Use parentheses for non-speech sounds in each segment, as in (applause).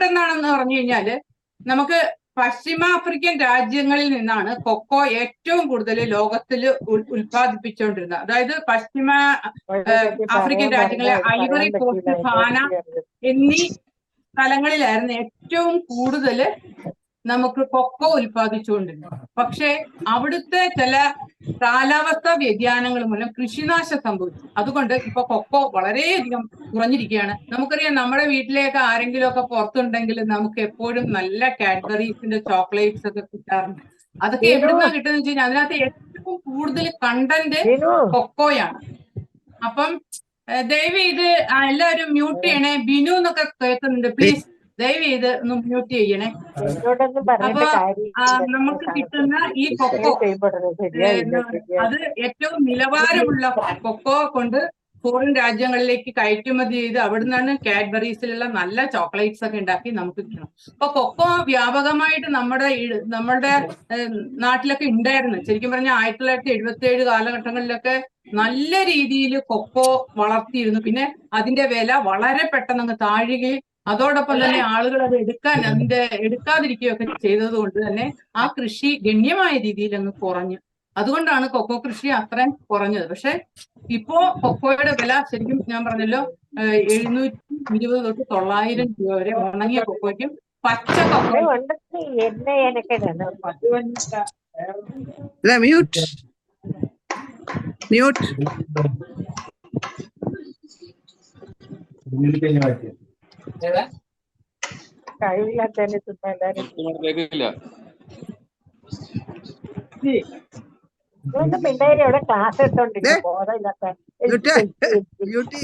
എന്തുകൊണ്ടെന്നാണെന്ന് പറഞ്ഞു കഴിഞ്ഞാൽ നമുക്ക് പശ്ചിമാഫ്രിക്കൻ രാജ്യങ്ങളിൽ നിന്നാണ് കൊക്കോ ഏറ്റവും കൂടുതൽ ലോകത്തിൽ ഉൽപ്പാദിപ്പിച്ചുകൊണ്ടിരുന്നത് അതായത് പശ്ചിമ ആഫ്രിക്കൻ രാജ്യങ്ങളെ ഐവറി കോസ്റ്റ് ഘാന എന്നീ സ്ഥലങ്ങളിലായിരുന്നു ഏറ്റവും കൂടുതൽ നമുക്ക് കൊക്കോ ഉൽപ്പാദിച്ചുകൊണ്ടിരുന്നു. പക്ഷെ അവിടുത്തെ ചില കാലാവസ്ഥാ വ്യതിയാനങ്ങൾ മൂലം കൃഷിനാശം സംഭവിച്ചു. അതുകൊണ്ട് ഇപ്പൊ കൊക്കോ വളരെയധികം കുറഞ്ഞിരിക്കുകയാണ്. നമുക്കറിയാം നമ്മുടെ വീട്ടിലേക്ക് ആരെങ്കിലും ഒക്കെ പുറത്തുണ്ടെങ്കിൽ നമുക്ക് എപ്പോഴും നല്ല കാഡ്ബറീസിന്റെ ചോക്ലേറ്റ്സ് ഒക്കെ കിട്ടാറുണ്ട്. അതൊക്കെ എവിടുന്നാ കിട്ടുന്ന വെച്ച് കഴിഞ്ഞാൽ അതിനകത്ത് ഏറ്റവും കൂടുതൽ കണ്ടന്റ് കൊക്കോയാണ്. അപ്പം ദയവ് ഇത് എല്ലാവരും മ്യൂട്ട് ചെയ്യണേ. ബിനു എന്നൊക്കെ കേൾക്കുന്നുണ്ട്. പ്ലീസ് ദയവ് ചെയ്ത് ഒന്ന് മ്യൂട്ട് ചെയ്യണേ. അപ്പൊ, നമുക്ക് കിട്ടുന്ന ഈ കൊക്കോ. അത് ഏറ്റവും നിലവാരമുള്ള കൊക്കോ കൊണ്ട് ഫോറിൻ രാജ്യങ്ങളിലേക്ക് കയറ്റുമതി ചെയ്ത് അവിടുന്നാണ് കാഡ്ബറീസിലുള്ള നല്ല ചോക്ലേറ്റ്സ് ഒക്കെ ഉണ്ടാക്കി നമുക്ക് കിട്ടണം. അപ്പൊ കൊക്കോ വ്യാപകമായിട്ട് നമ്മുടെ നമ്മുടെ നാട്ടിലൊക്കെ ഉണ്ടായിരുന്നു. ശരിക്കും പറഞ്ഞാൽ ആയിരത്തി തൊള്ളായിരത്തി എഴുപത്തി ഏഴ് കാലഘട്ടങ്ങളിലൊക്കെ നല്ല രീതിയിൽ കൊക്കോ വളർത്തിയിരുന്നു. പിന്നെ അതിന്റെ വില വളരെ പെട്ടെന്ന് അങ്ങ് താഴുകയും അതോടൊപ്പം തന്നെ ആളുകൾ അത് എടുക്കാൻ അതിന്റെ എടുക്കാതിരിക്കുകയൊക്കെ ചെയ്തത് കൊണ്ട് തന്നെ ആ കൃഷി ഗണ്യമായ രീതിയിൽ അങ്ങ് കുറഞ്ഞു. അതുകൊണ്ടാണ് കൊക്കോ കൃഷി അത്രയും കുറഞ്ഞത്. പക്ഷെ ഇപ്പോ കൊക്കോയുടെ വില ശരിക്കും ഞാൻ പറഞ്ഞല്ലോ എഴുന്നൂറ്റി ഇരുപത് തൊട്ട് തൊള്ളായിരം രൂപ വരെ ഉണങ്ങിയ കൊക്കോയ്ക്കും പച്ച കൊക്കോ അത് കൊണ്ടൊക്കെ എന്നെ മ്യൂട്ട് മ്യൂട്ട് കഴിവില്ലാത്തതിനെ ചുമ്മാ എല്ലാരും ഇതൊന്നും പിള്ളേര് ഇവിടെ ക്ലാസ് എടുത്തോണ്ടിരിക്കും. ബോധമില്ലാത്ത മ്യൂട്ട്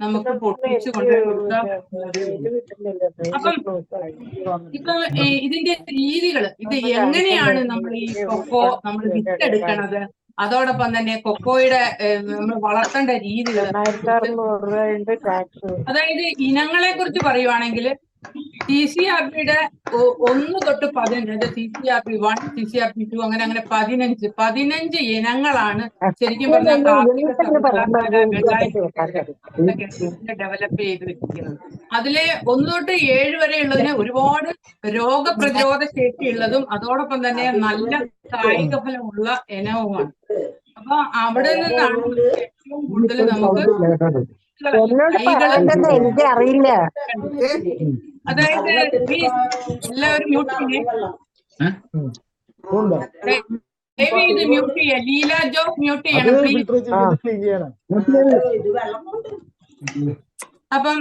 നമുക്ക് പൊട്ടിച്ചു കൊണ്ടുപോകാം അപ്പം ഇപ്പൊ ഇതിന്റെ രീതികൾ ഇത് എങ്ങനെയാണ് നമ്മൾ ഈ കൊക്കോ നമ്മൾ വിത്തെടുക്കണത്? അതോടൊപ്പം തന്നെ കൊക്കോയുടെ നമ്മൾ വളർത്തേണ്ട രീതികൾ അതായത് ഇനങ്ങളെ കുറിച്ച് പറയുവാണെങ്കിൽ ടി സി ആർ പിയുടെ ഒന്ന് തൊട്ട് പതിനഞ്ച് C C R P one C C R P two അങ്ങനെ അങ്ങനെ പതിനഞ്ച് പതിനഞ്ച് ഇനങ്ങളാണ് ശരിക്കും പറഞ്ഞാൽ ഡെവലപ്പ് ചെയ്ത് വെച്ചിരിക്കുന്നത് അതിലെ ഒന്ന് തൊട്ട് ഏഴ് വരെ ഉള്ളതിന് ഒരുപാട് രോഗപ്രതിരോധ ശേഷി ഉള്ളതും അതോടൊപ്പം തന്നെ നല്ല കായിക ഫലമുള്ള ഇനവുമാണ്. അപ്പൊ അവിടെ നിന്നാണ് ഏറ്റവും കൂടുതൽ നമുക്ക് എനിക്ക് അറിയില്ല അതായത് എല്ലാവരും മ്യൂട്ട് ചെയ്യേ. ദയവ് ചെയ്ത് മ്യൂട്ട് ചെയ്യ. ലീല ജോസ് മ്യൂട്ട് ചെയ്യണം പ്ലീസ് അപ്പം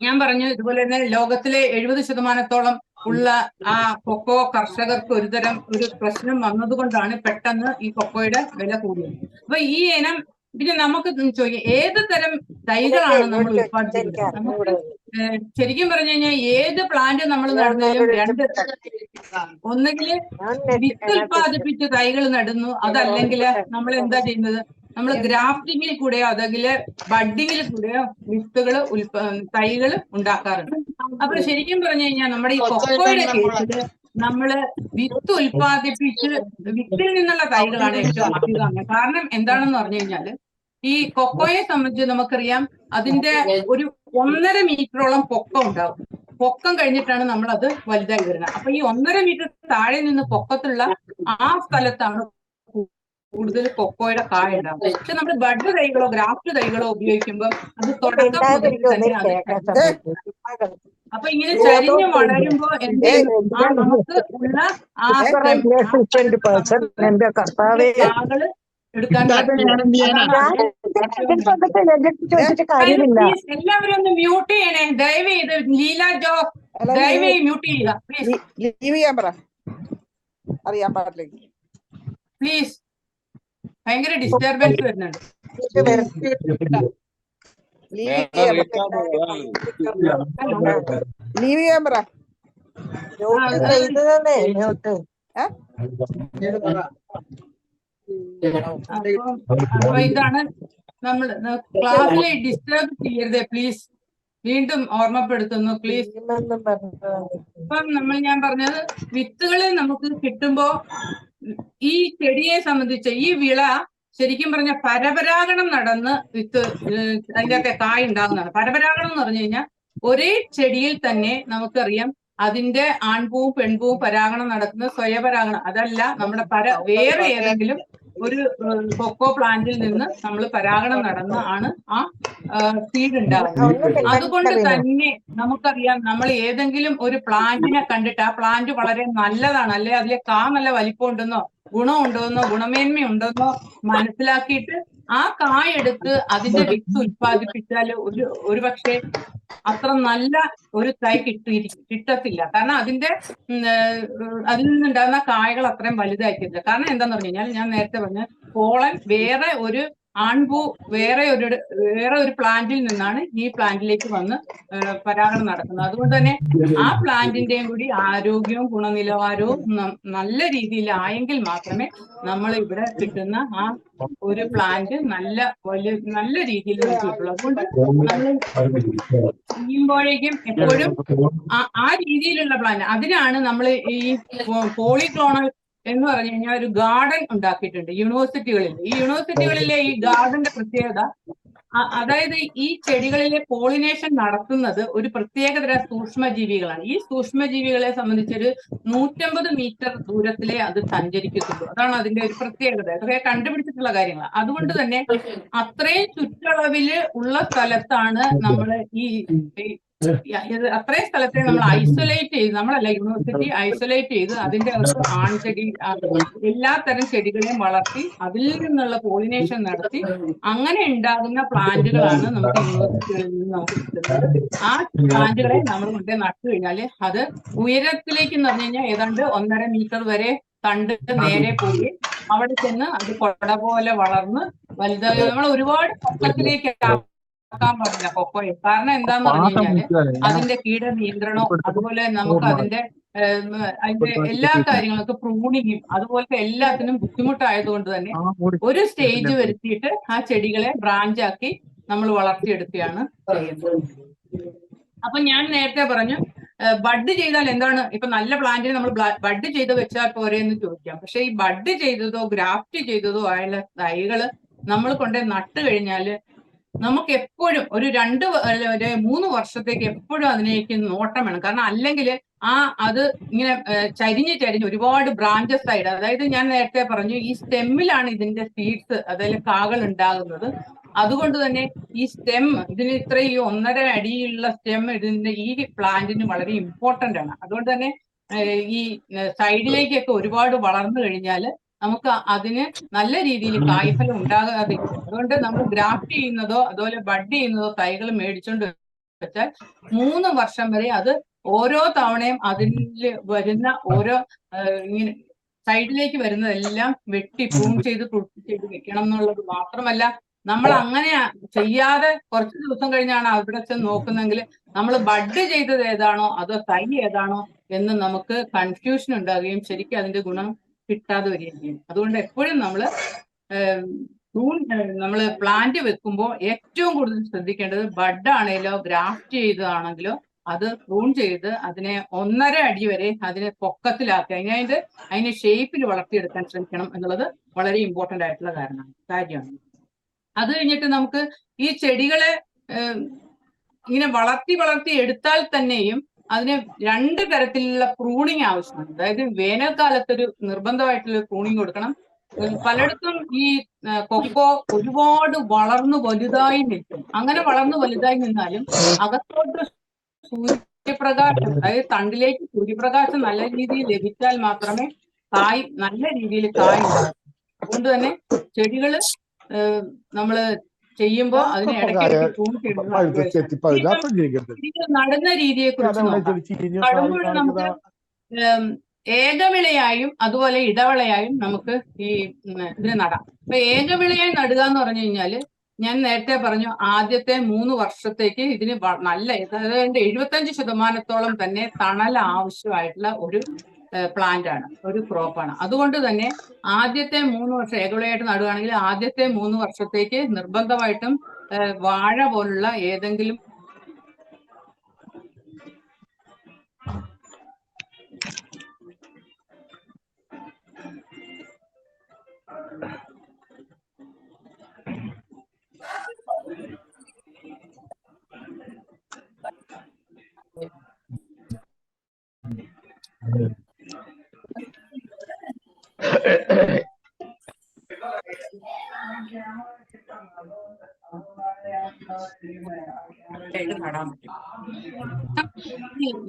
ഞാൻ പറഞ്ഞു ഇതുപോലെ തന്നെ ലോകത്തിലെ എഴുപത് ശതമാനത്തോളം ഉള്ള ആ കൊക്കോ കർഷകർക്ക് ഒരുതരം ഒരു പ്രശ്നം വന്നതുകൊണ്ടാണ് പെട്ടെന്ന് ഈ കൊക്കോയുടെ വില കൂടിയത്. അപ്പൊ ഈ ഇനം പിന്നെ നമുക്ക് ചോദിക്കാം ഏത് തരം തൈകളാണ് നമ്മൾ ഉത്പാദിപ്പിക്കുന്നത് നമുക്ക് ശരിക്കും പറഞ്ഞു കഴിഞ്ഞാൽ ഏത് പ്ലാന്റ് നമ്മൾ നടന്നാലും രണ്ട് ഒന്നെങ്കിൽ വിത്ത് ഉൽപ്പാദിപ്പിച്ച് തൈകൾ നടുന്നു അതല്ലെങ്കിൽ നമ്മൾ എന്താ ചെയ്യുന്നത്? നമ്മൾ ഗ്രാഫ്റ്റിങ്ങിൽ കൂടെയോ അല്ലെങ്കിൽ ബഡിങ്ങിൽ കൂടെയോ വിത്തുകൾ തൈകൾ ഉണ്ടാക്കാറുണ്ട്. അപ്പൊ ശരിക്കും പറഞ്ഞു കഴിഞ്ഞാൽ നമ്മുടെ ഈ കൊക്കോയുടെ കേസിൽ നമ്മൾ വിത്ത് ഉൽപ്പാദിപ്പിച്ച് വിത്തിൽ നിന്നുള്ള തൈകളാണ് ഏറ്റവും അധികം കാരണം എന്താണെന്ന് പറഞ്ഞു കഴിഞ്ഞാൽ ഈ കൊക്കോയെ സംബന്ധിച്ച് നമുക്കറിയാം അതിന്റെ ഒരു ഒന്നര മീറ്ററോളം പൊക്കം ഉണ്ടാവും. പൊക്കം കഴിഞ്ഞിട്ടാണ് നമ്മൾ അത് വലുതായി വരുന്നത്. അപ്പൊ ഈ ഒന്നര മീറ്റർ താഴെ നിന്ന് പൊക്കത്തുള്ള ആ സ്ഥലത്താണ് കൂടുതൽ കൊക്കോയുടെ കായ ഉണ്ടാവും പക്ഷെ നമ്മൾ ബഡ് തൈകളോ ഗ്രാഫ്റ്റ് തൈകളോ ഉപയോഗിക്കുമ്പോൾ അത് തുടക്കം മുതൽ തന്നെ അപ്പൊ ഇങ്ങനെ ചരിഞ്ഞ് വളരുമ്പോ? ആ നമുക്ക് ഉള്ള ആ എല്ലാവരും ഒന്ന് മ്യൂട്ട് ചെയ്യണേ. ദയവ് ചെയ്ത് ലീല ജോ ദയവ് മ്യൂട്ട് ചെയ്യുക പ്ലീസ് ലീവ് ചെയ്യാൻ പറ. അറിയാൻ പാടില്ലെങ്കിൽ പ്ലീസ് ഭയങ്കര ഡിസ്റ്റർബൻസ് വരുന്നുണ്ട്. ലീവ് ചെയ്യാൻ പറ. ഇത് തന്നെ. അപ്പൊ ഇതാണ് നമ്മൾ ക്ലാസ്സിലെ ഡിസ്റ്റർബ് ചെയ്യരുത് പ്ലീസ്. വീണ്ടും ഓർമ്മപ്പെടുത്തുന്നു പ്ലീസ്. ഇപ്പം നമ്മൾ ഞാൻ പറഞ്ഞത് വിത്തുകളെ നമുക്ക് കിട്ടുമ്പോ ഈ ചെടിയെ സംബന്ധിച്ച് ഈ വിള ശരിക്കും പറഞ്ഞ പരപരാഗണം നടന്ന് വിത്ത് അതിന്റെ അതിന്റെയൊക്കെ കായ് ഉണ്ടാകുന്നതാണ്. പരപരാഗണം എന്ന് പറഞ്ഞു കഴിഞ്ഞാൽ ഒരേ ചെടിയിൽ തന്നെ നമുക്കറിയാം അതിന്റെ ആൺപൂവും പെൺപൂവും പരാഗണം നടക്കുന്ന സ്വയപരാഗണം. അതല്ല നമ്മുടെ പര വേറെ ഏതെങ്കിലും ഒരു കൊക്കോ പ്ലാന്റിൽ നിന്ന് നമ്മൾ പരാഗണം നടന്ന് ആണ് ആ സീഡ് ഉണ്ടാകുന്നത് അതുകൊണ്ട് തന്നെ. നമുക്കറിയാം നമ്മൾ ഏതെങ്കിലും ഒരു പ്ലാന്റിനെ കണ്ടിട്ട് ആ പ്ലാന്റ് വളരെ നല്ലതാണ് അല്ലെ? അതിലെ കാ നല്ല വലിപ്പം ഉണ്ടെന്നോ ഗുണമുണ്ടോന്നോ ഗുണമേന്മ ഉണ്ടെന്നോ മനസ്സിലാക്കിയിട്ട് ആ കായെടുത്ത് അതിന്റെ വിത്ത് ഉത്പാദിപ്പിച്ചാൽ ഒരു ഒരു പക്ഷേ അത്ര നല്ല ഒരു തൈ കിട്ടി കിട്ടത്തില്ല. കാരണം അതിന്റെ അതിൽ നിന്നുണ്ടാകുന്ന കായകൾ അത്രയും വലുതായിരിക്കില്ല കാരണം എന്താന്ന് പറഞ്ഞു കഴിഞ്ഞാൽ ഞാൻ നേരത്തെ പറഞ്ഞ പോളൻ വേറെ ഒരു ആൺപൂ വേറെ ഒരു വേറെ ഒരു പ്ലാന്റിൽ നിന്നാണ് ഈ പ്ലാന്റിലേക്ക് വന്ന് പരാഗണം നടക്കുന്നത് അതുകൊണ്ട് തന്നെ ആ പ്ലാന്റിന്റെയും കൂടി ആരോഗ്യവും ഗുണനിലവാരവും നല്ല രീതിയിലായെങ്കിൽ മാത്രമേ നമ്മൾ ഇവിടെ കിട്ടുന്ന ആ ഒരു പ്ലാന്റ് നല്ല വലിയ നല്ല രീതിയിൽ കിട്ടുള്ളൂ അതുകൊണ്ട് ചെയ്യുമ്പോഴേക്കും എപ്പോഴും ആ രീതിയിലുള്ള പ്ലാന്റ്. അതിനാണ് നമ്മൾ ഈ പോളിക്ലോണൽ എന്ന് പറഞ്ഞു കഴിഞ്ഞാൽ ഒരു ഗാർഡൻ ഉണ്ടാക്കിയിട്ടുണ്ട് യൂണിവേഴ്സിറ്റികളിൽ ഈ യൂണിവേഴ്സിറ്റികളിലെ ഈ ഗാർഡന്റെ പ്രത്യേകത അതായത് ഈ ചെടികളിലെ പോളിനേഷൻ നടത്തുന്നത് ഒരു പ്രത്യേകതര സൂക്ഷ്മജീവികളാണ്. ഈ സൂക്ഷ്മജീവികളെ സംബന്ധിച്ചൊരു നൂറ്റമ്പത് മീറ്റർ ദൂരത്തിലെ അത് സഞ്ചരിക്കത്തുള്ളൂ. അതാണ് അതിന്റെ ഒരു പ്രത്യേകത. അതൊക്കെ കണ്ടുപിടിച്ചിട്ടുള്ള കാര്യങ്ങൾ അതുകൊണ്ട് തന്നെ അത്രയും ചുറ്റളവിൽ ഉള്ള സ്ഥലത്താണ് നമ്മൾ ഈ അത്രയും സ്ഥലത്തെ നമ്മൾ ഐസൊലേറ്റ് ചെയ്ത് നമ്മളല്ല യൂണിവേഴ്സിറ്റി ഐസൊലേറ്റ് ചെയ്ത് അതിന്റെ അകത്ത് ആൺചെടി ആ, എല്ലാ തരം ചെടികളെയും വളർത്തി അതിൽ നിന്നുള്ള പോളിനേഷൻ നടത്തി അങ്ങനെ ഉണ്ടാകുന്ന പ്ലാന്റുകളാണ് നമുക്ക് യൂണിവേഴ്സിറ്റികളിൽ നിന്ന് നമുക്ക് കിട്ടുന്നത്. ആ പ്ലാന്റുകളെ നമ്മൾ കൊണ്ട് നട്ടു കഴിഞ്ഞാൽ അത് ഉയരത്തിലേക്ക് എന്ന് പറഞ്ഞു കഴിഞ്ഞാൽ ഏതാണ്ട് ഒന്നര മീറ്റർ വരെ തണ്ട് നേരെ പോയി അവിടെ ചെന്ന് അത് കൊട പോലെ വളർന്ന് വലുതായി. നമ്മൾ ഒരുപാട് പൊക്കത്തിലേക്ക് ആക്കാൻ പാടില്ല കൊക്കോയെ. കാരണം എന്താന്ന് പറഞ്ഞു കഴിഞ്ഞാൽ അതിന്റെ കീട നിയന്ത്രണവും അതുപോലെ നമുക്ക് അതിന്റെ അതിന്റെ എല്ലാ കാര്യങ്ങൾക്ക് പ്രൂണിങ്ങും അതുപോലത്തെ എല്ലാത്തിനും ബുദ്ധിമുട്ടായതുകൊണ്ട് തന്നെ ഒരു സ്റ്റേജ് വരുത്തിയിട്ട് ആ ചെടികളെ ബ്രാഞ്ച് ആക്കി നമ്മൾ വളർത്തിയെടുക്കുകയാണ് ചെയ്യുന്നത്. അപ്പൊ ഞാൻ നേരത്തെ പറഞ്ഞു ബഡ് ചെയ്താൽ എന്താണ്? ഇപ്പൊ നല്ല പ്ലാന്റിന് നമ്മൾ ബഡ് ചെയ്ത് വെച്ചാൽ പോരെ എന്ന് ചോദിക്കാം. പക്ഷെ ഈ ബഡ് ചെയ്തതോ ഗ്രാഫ്റ്റ് ചെയ്തതോ ആയ തൈകൾ നമ്മൾ കൊണ്ട് നട്ട് കഴിഞ്ഞാൽ നമുക്ക് എപ്പോഴും ഒരു രണ്ട് മൂന്ന് വർഷത്തേക്ക് എപ്പോഴും അതിനേക്ക് നോട്ടം വേണം. കാരണം അല്ലെങ്കിൽ ആ അത് ഇങ്ങനെ ചരിഞ്ഞ് ചരിഞ്ഞ് ഒരുപാട് ബ്രാഞ്ചസ് ആയിട്ട് അതായത് ഞാൻ നേരത്തെ പറഞ്ഞു ഈ സ്റ്റെമ്മിലാണ് ഇതിന്റെ സീഡ്സ് അതായത് കാകൾ ഉണ്ടാകുന്നത്. അതുകൊണ്ട് തന്നെ ഈ സ്റ്റെം ഇതിന് ഇത്ര ഈ ഒന്നര അടിയുള്ള സ്റ്റെം ഇതിന്റെ ഈ പ്ലാന്റിന് വളരെ ഇമ്പോർട്ടന്റ് ആണ്. അതുകൊണ്ട് തന്നെ ഈ സൈഡിലേക്കൊക്കെ ഒരുപാട് വളർന്നു കഴിഞ്ഞാൽ നമുക്ക് അതിന് നല്ല രീതിയിൽ കായ്ഫലം ഉണ്ടാകാതെ. അതുകൊണ്ട് നമ്മൾ ഗ്രാഫ്റ്റ് ചെയ്യുന്നതോ അതുപോലെ ബഡ് ചെയ്യുന്നതോ തൈകൾ മേടിച്ചുകൊണ്ട് വെച്ചാൽ മൂന്ന് വർഷം വരെ അത് ഓരോ തവണയും അതിൽ വരുന്ന ഓരോ ഇങ്ങനെ സൈഡിലേക്ക് വരുന്നതെല്ലാം വെട്ടി പൂം ചെയ്ത് പ്രൂട്ട് ചെയ്ത് വെക്കണം എന്നുള്ളത് മാത്രമല്ല നമ്മൾ അങ്ങനെ ചെയ്യാതെ കുറച്ച് ദിവസം കഴിഞ്ഞാണ് അവിടെ ചെന്ന് നോക്കുന്നെങ്കിൽ നമ്മൾ ബഡ് ചെയ്തത് ഏതാണോ അതോ തൈ ഏതാണോ എന്ന് നമുക്ക് കൺഫ്യൂഷൻ ഉണ്ടാകുകയും ശരിക്കും അതിന്റെ ഗുണം കിട്ടാതെ വരികയും ചെയ്യും അതുകൊണ്ട് എപ്പോഴും നമ്മൾ നമ്മൾ പ്ലാന്റ് വെക്കുമ്പോൾ ഏറ്റവും കൂടുതൽ ശ്രദ്ധിക്കേണ്ടത് ബഡ് ആണെങ്കിലോ ഗ്രാഫ്റ്റ് ചെയ്തതാണെങ്കിലോ അത് പ്രൂൺ ചെയ്ത് അതിനെ ഒന്നര അടി വരെ അതിനെ പൊക്കത്തിലാക്കി അതിനതിന്റെ അതിനെ ഷേപ്പിൽ വളർത്തിയെടുക്കാൻ ശ്രമിക്കണം എന്നുള്ളത് വളരെ ഇമ്പോർട്ടന്റ് ആയിട്ടുള്ള കാരണമാണ് കാര്യമാണ്. അത് കഴിഞ്ഞിട്ട് നമുക്ക് ഈ ചെടികളെ ഇങ്ങനെ വളർത്തി വളർത്തി എടുത്താൽ തന്നെയും അതിന് രണ്ട് തരത്തിലുള്ള പ്രൂണിങ് ആവശ്യമാണ് അതായത് വേനൽക്കാലത്തൊരു നിർബന്ധമായിട്ടുള്ള പ്രൂണിങ് കൊടുക്കണം. പലയിടത്തും ഈ കൊക്കോ ഒരുപാട് വളർന്നു വലുതായി നിൽക്കും. അങ്ങനെ വളർന്നു വലുതായി നിന്നാലും അകത്തോട്ട് സൂര്യപ്രകാശം അതായത് തണ്ടിലേക്ക് സൂര്യപ്രകാശം നല്ല രീതിയിൽ ലഭിച്ചാൽ മാത്രമേ കായ് നല്ല രീതിയിൽ കായ് അതുകൊണ്ട് തന്നെ ചെടികൾ നമ്മൾ ചെയ്യുമ്പോ അതിനെ നടുന്ന രീതിയെ കുറിച്ച് കടമ്പോഴ് നമുക്ക് ഏകവിളയായും അതുപോലെ ഇടവിളയായും നമുക്ക് ഈ ഇതിന് നടാം. അപ്പൊ ഏകവിളയായി നടുക എന്ന് പറഞ്ഞു കഴിഞ്ഞാൽ ഞാൻ നേരത്തെ പറഞ്ഞു ആദ്യത്തെ മൂന്ന് വർഷത്തേക്ക് ഇതിന് നല്ല അതായത് എഴുപത്തഞ്ച് ശതമാനത്തോളം തന്നെ തണൽ ആവശ്യമായിട്ടുള്ള ഒരു പ്ലാന്റ് ആണ് ഒരു ക്രോപ്പാണ് അതുകൊണ്ട് തന്നെ ആദ്യത്തെ മൂന്ന് വർഷം ഏകവിളയായിട്ട് നടുകയാണെങ്കിൽ ആദ്യത്തെ മൂന്ന് വർഷത്തേക്ക് നിർബന്ധമായിട്ടും വാഴ പോലുള്ള ഏതെങ്കിലും Thank. ഈ- (coughs)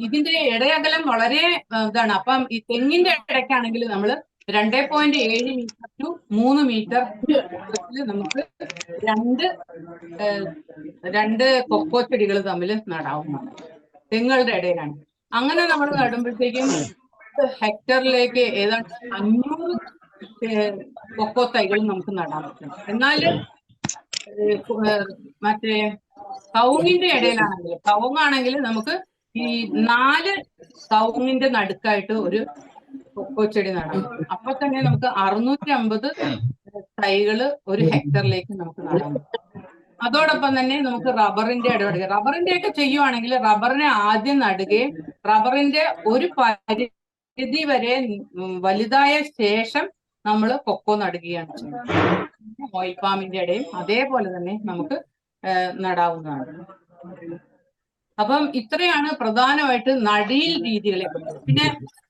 ഇതിന്റെ ഇടയകലം വളരെ ഇതാണ്. അപ്പം ഈ തെങ്ങിന്റെ ഇടയ്ക്കാണെങ്കിൽ നമ്മൾ രണ്ടേ പോയിന്റ് ഏഴ് മീറ്റർ ടു മൂന്ന് മീറ്റർ നമുക്ക് രണ്ട് രണ്ട് കൊക്കോ ചെടികൾ തമ്മിൽ നടാവുന്നതാണ്. തെങ്ങുകളുടെ ഇടയിലാണ്. അങ്ങനെ നമ്മൾ നടുമ്പോഴത്തേക്കും ഹെക്ടറിലേക്ക് ഏതാണ്ട് അഞ്ഞൂറ് കൊക്കോ തൈകൾ നമുക്ക് നടാൻ പറ്റും. എന്നാൽ മറ്റേ കവുങ്ങിന്റെ ഇടയിലാണെങ്കിൽ കവുങ്ങാണെങ്കിൽ നമുക്ക് ഈ നാല് കവുങ്ങിന്റെ നടുക്കായിട്ട് ഒരു കൊക്കോ ചെടി നടാം. അപ്പൊ തന്നെ നമുക്ക് അറുന്നൂറ്റി അമ്പത് തൈകൾ ഒരു ഹെക്ടറിലേക്ക് നമുക്ക് നടാം. അതോടൊപ്പം തന്നെ നമുക്ക് റബ്ബറിന്റെ ഇടപെടുക റബ്ബറിന്റെ ഒക്കെ ചെയ്യുവാണെങ്കിൽ റബ്ബറിനെ ആദ്യം നടുകയും റബ്ബറിന്റെ ഒരു പരിധി വരെ വലുതായ ശേഷം നമ്മൾ കൊക്കോ നടുകയാണ് ചെയ്യുന്നത്. ഓയിൽ പാമിന്റെ ഇടയിൽ അതേപോലെ തന്നെ നമുക്ക് നടാവുന്നതാണ്. അപ്പം ഇത്രയാണ് പ്രധാനമായിട്ട് നടീൽ രീതികളെ കുറിച്ച് പിന്നെ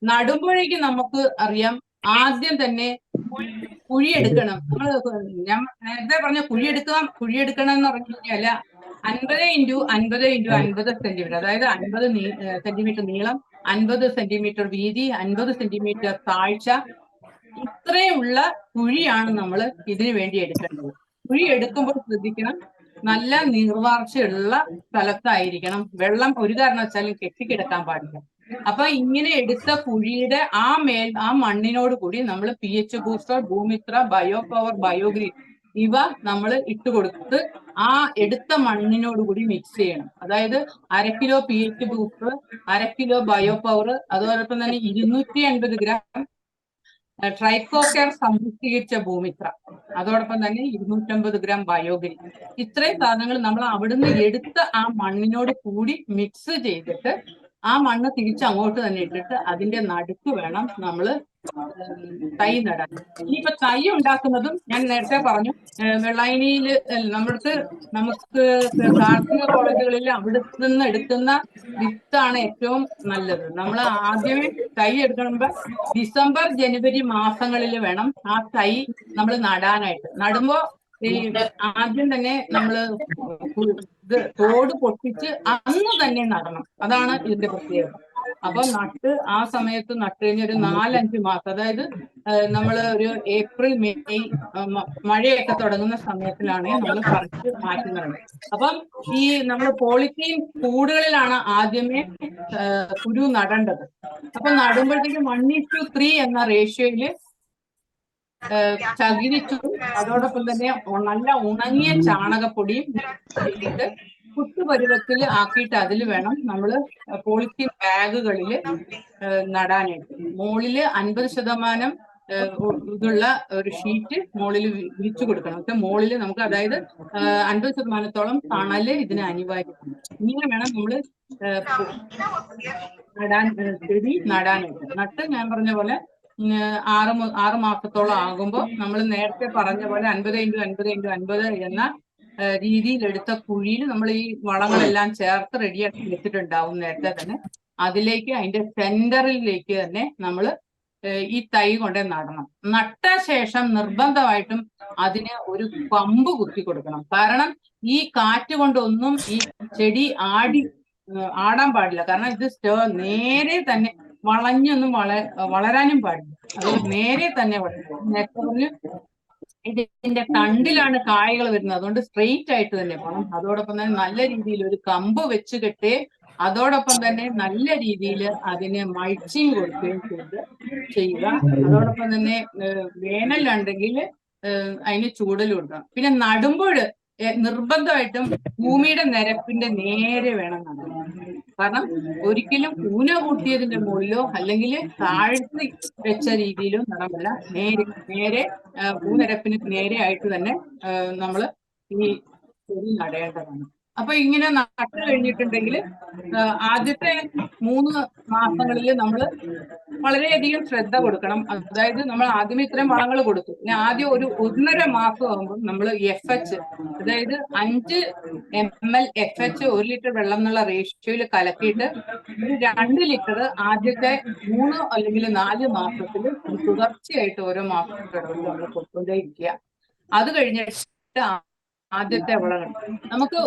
നടുമ്പോഴേക്കും നമുക്ക് അറിയാം ആദ്യം തന്നെ കുഴിയെടുക്കണം. നമ്മൾ ഞാൻ നേരത്തെ പറഞ്ഞ കുഴിയെടുക്കാം കുഴിയെടുക്കണം എന്ന് പറഞ്ഞു കഴിഞ്ഞാൽ അൻപത് ഇന്റു അൻപത് ഇന്റു അൻപത് സെന്റിമീറ്റർ അതായത് അൻപത് സെന്റിമീറ്റർ നീളം അൻപത് സെന്റിമീറ്റർ വീതി അൻപത് സെന്റിമീറ്റർ താഴ്ച ഇത്രയുള്ള കുഴിയാണ് നമ്മൾ ഇതിനു വേണ്ടി എടുക്കേണ്ടത്. കുഴി എടുക്കുമ്പോൾ ശ്രദ്ധിക്കണം. നല്ല നീർവാർച്ചയുള്ള സ്ഥലത്തായിരിക്കണം. വെള്ളം ഒരു കാരണവശാലും കെട്ടിക്കിടക്കാൻ പാടില്ല. അപ്പൊ ഇങ്ങനെ എടുത്ത കുഴിയുടെ ആ മേൽ ആ മണ്ണിനോട് കൂടി നമ്മൾ P H booster Bhoomitra bio power Biogreen ഇവ നമ്മൾ ഇട്ട് കൊടുത്ത് ആ എടുത്ത മണ്ണിനോട് കൂടി മിക്സ് ചെയ്യണം. അതായത് അര കിലോ പി എച്ച് ഗ്രൂപ്പ് അര കിലോ ബയോ പവർ അതോടൊപ്പം തന്നെ ഇരുന്നൂറ്റി അൻപത് ഗ്രാം ട്രൈക്കോക്കർ സംരക്ഷിച്ച ഭൂമിത്ര. അതോടൊപ്പം തന്നെ ഇരുന്നൂറ്റമ്പത് ഗ്രാം ബയോഗിരി ഇത്രയും സാധനങ്ങൾ നമ്മൾ അവിടുന്ന് എടുത്ത ആ മണ്ണിനോട് കൂടി മിക്സ് ചെയ്തിട്ട് ആ മണ്ണ് തിരിച്ച് അങ്ങോട്ട് തന്നെ ഇട്ടിട്ട് അതിന്റെ നടുക്ക് വേണം നമ്മൾ തൈ നടാൻ. ഇനിയിപ്പോ തൈ ഉണ്ടാക്കുന്നതും ഞാൻ നേരത്തെ പറഞ്ഞു വെള്ളായനിയിൽ നമ്മൾക്ക് നമുക്ക് കാർഷിക കോളേജുകളിൽ അവിടെ നിന്ന് എടുക്കുന്ന വിത്താണ് ഏറ്റവും നല്ലത്. നമ്മൾ ആദ്യമേ തൈ എടുക്കുമ്പോൾ ഡിസംബർ ജനുവരി മാസങ്ങളിൽ വേണം ആ തൈ നമ്മൾ നടാനായിട്ട്. നടുമ്പോ ഈ ആദ്യം തന്നെ നമ്മൾ ഇത് തോട് പൊട്ടിച്ച് അന്ന് തന്നെ നടണം. അതാണ് ഇതിന്റെ പ്രത്യേകത. അപ്പൊ നട്ട് ആ സമയത്ത് നട്ട് കഴിഞ്ഞ ഒരു നാലഞ്ച് മാസം അതായത് നമ്മൾ ഒരു ഏപ്രിൽ മെയ് മഴയൊക്കെ തുടങ്ങുന്ന സമയത്തിലാണ് നമ്മൾ പറിച്ച് മാറ്റുന്നത് അപ്പം ഈ നമ്മൾ പോളിത്തീൻ കൂടുകളിലാണ് ആദ്യമേ കുരു നടേണ്ടത്. അപ്പൊ നടുമ്പോഴത്തേക്ക് വൺ ഇഷ്യൂ ത്രീ എന്ന റേഷ്യോയിൽ ചകിരിച്ചു. അതോടൊപ്പം തന്നെ നല്ല ഉണങ്ങിയ ചാണകപ്പൊടിയും ചെയ്തിട്ട് കുത്തുപരുവത്തിൽ ആക്കിയിട്ട് അതിൽ വേണം നമ്മൾ പോളിത്തീൻ ബാഗുകളിൽ നടാനായിട്ട്. മുകളിൽ അൻപത് ശതമാനം ഇതുള്ള ഒരു ഷീറ്റ് മുകളിൽ വിരിച്ചു കൊടുക്കണം. പക്ഷെ മുകളിൽ നമുക്ക് അതായത് അൻപത് ശതമാനത്തോളം തണൽ ഇതിന് അനിവാര്യമാണ്. ഇങ്ങനെ വേണം നമ്മൾ നടാൻ ചെടി നടാനായിട്ട്. നട്ട് ഞാൻ പറഞ്ഞ പോലെ ആറ് ആറ് മാസത്തോളം ആകുമ്പോൾ നമ്മൾ നേരത്തെ പറഞ്ഞ പോലെ അൻപത് ഇന്റു അൻപത് ഇന്റു അൻപത് എന്ന രീതിയിൽ എടുത്ത കുഴിയിൽ നമ്മൾ ഈ വളങ്ങളെല്ലാം ചേർത്ത് റെഡിയാക്കി എടുത്തിട്ടുണ്ടാവും നേരത്തെ തന്നെ. അതിലേക്ക് അതിന്റെ സെന്ററിലേക്ക് തന്നെ നമ്മൾ ഈ തൈ കൊണ്ടേ നടണം. നട്ട ശേഷം നിർബന്ധമായിട്ടും അതിന് ഒരു പമ്പ് കുത്തി കൊടുക്കണം. കാരണം ഈ കാറ്റ് കൊണ്ടൊന്നും ഈ ചെടി ആടി ആടാൻ പാടില്ല. കാരണം ഇത് നേരെ തന്നെ വളഞ്ഞൊന്നും വള വളരാനും പാടില്ല. അത് നേരെ തന്നെ വളരും. നേരത്തെ പറഞ്ഞു ഇതിന്റെ തണ്ടിലാണ് കായകൾ വരുന്നത്. അതുകൊണ്ട് സ്ട്രെയിറ്റ് ആയിട്ട് തന്നെ പോകണം അതോടൊപ്പം തന്നെ നല്ല രീതിയിൽ ഒരു കമ്പ് വെച്ച് കെട്ടി അതോടൊപ്പം തന്നെ നല്ല രീതിയിൽ അതിന് മൾച്ചിങ് കൊടുക്കുകയും ചെയ്ത് ചെയ്യുക. അതോടൊപ്പം തന്നെ വേനലുണ്ടെങ്കിൽ അതിന് ചൂടൽ കൊടുക്കണം പിന്നെ നടുമ്പോൾ നിർബന്ധമായിട്ടും ഭൂമിയുടെ നിരപ്പിന്റെ നേരെ വേണം നടക്കാൻ. കാരണം ഒരിക്കലും കൂന കൂട്ടിയതിന്റെ മുകളിലോ അല്ലെങ്കിൽ താഴ്ത്തി വെച്ച രീതിയിലോ നടന്നില്ല. നേരെ നേരെ ഭൂനിരപ്പിന് നേരെ ആയിട്ട് തന്നെ നമ്മൾ ഈ ചെടി നടേണ്ടതാണ്. അപ്പൊ ഇങ്ങനെ നട്ടു കഴിഞ്ഞിട്ടുണ്ടെങ്കിൽ ആദ്യത്തെ മൂന്ന് മാസങ്ങളിൽ നമ്മൾ വളരെയധികം ശ്രദ്ധ കൊടുക്കണം. അതായത് നമ്മൾ ആദ്യമേ ഇത്രയും വളങ്ങൾ കൊടുത്തു. പിന്നെ ആദ്യം ഒരു ഒന്നര മാസം ആകുമ്പോൾ നമ്മൾ എഫ് എച്ച് അതായത് അഞ്ച് എം എൽ എഫ് എച്ച് ഒരു ലിറ്റർ വെള്ളം എന്നുള്ള റേഷ്യോയിൽ കലക്കിയിട്ട് രണ്ട് ലിറ്റർ ആദ്യത്തെ മൂന്ന് അല്ലെങ്കിൽ നാല് മാസത്തിൽ തുടർച്ചയായിട്ട് ഓരോ മാസം നമ്മൾ കൊടുത്തുകൊണ്ടേയിരിക്കുക. അത് കഴിഞ്ഞിട്ട് ആദ്യത്തെ വളങ്ങൾ. നമുക്ക്